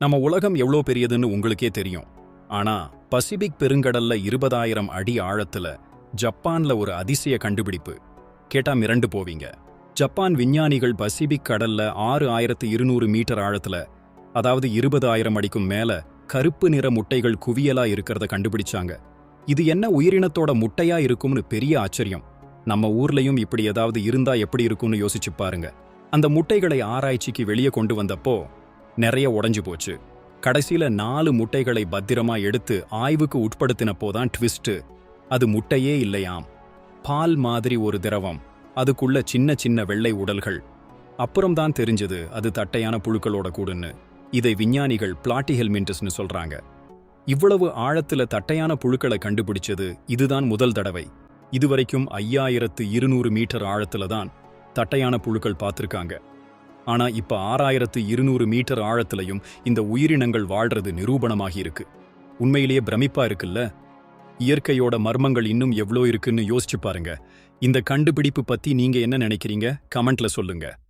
நம்ம உலகம் எவ்வளோ பெரியதுன்னு உங்களுக்கே தெரியும். ஆனா பசிபிக் பெருங்கடல்ல இருபதாயிரம் அடி ஆழத்துல ஜப்பான்ல ஒரு அதிசய கண்டுபிடிப்பு. கேட்டா மிரண்டு போவீங்க. ஜப்பான் விஞ்ஞானிகள் பசிபிக் கடல்ல ஆறு ஆயிரத்து இருநூறு மீட்டர் ஆழத்துல அதாவது இருபதாயிரம் அடிக்கும் மேல கருப்பு நிற முட்டைகள் குவியலா இருக்கிறத கண்டுபிடிச்சாங்க. இது என்ன உயிரினத்தோட முட்டையா இருக்கும்னு பெரிய ஆச்சரியம். நம்ம ஊர்லயும் இப்படி ஏதாவது இருந்தா எப்படி இருக்கும்னு யோசிச்சு பாருங்க. அந்த முட்டைகளை ஆராய்ச்சிக்கு வெளியே கொண்டு வந்தப்போ நிறைய உடஞ்சு போச்சு. கடைசியில நாலு முட்டைகளை பத்திரமா எடுத்து ஆய்வுக்கு உட்படுத்தினப்போ தான் ட்விஸ்ட் அது முட்டையே இல்லையாம். பால் மாதிரி ஒரு திரவம். அதுக்குள்ள சின்ன சின்ன வெள்ளை உடல்கள். அப்புறம்தான் தெரிஞ்சது அது தட்டையான புழுக்களோட கூடுன்னு. இதை விஞ்ஞானிகள் பிளாட்டிஹெல்மின்டஸ்னு சொல்றாங்க. இவ்வளவு ஆழத்துல தட்டையான புழுக்களை கண்டுபிடிச்சது இதுதான் முதல் தடவை. இதுவரைக்கும் ஐயாயிரத்து இருநூறு மீட்டர் ஆழத்துல தான் தட்டையான புழுக்கள் பார்த்துருக்காங்க. ஆனா இப்ப ஆறாயிரத்து இருநூறு மீட்டர் ஆழத்திலையும் இந்த உயிரினங்கள் வாழ்றது நிரூபணமாகி இருக்கு. உண்மையிலேயே பிரமிப்பா இருக்குல்ல? இயற்கையோட மர்மங்கள் இன்னும் எவ்வளோ இருக்குன்னு யோசிச்சு பாருங்க. இந்த கண்டுபிடிப்பு பத்தி நீங்க என்ன நினைக்கிறீங்க? கமெண்ட்ல சொல்லுங்க.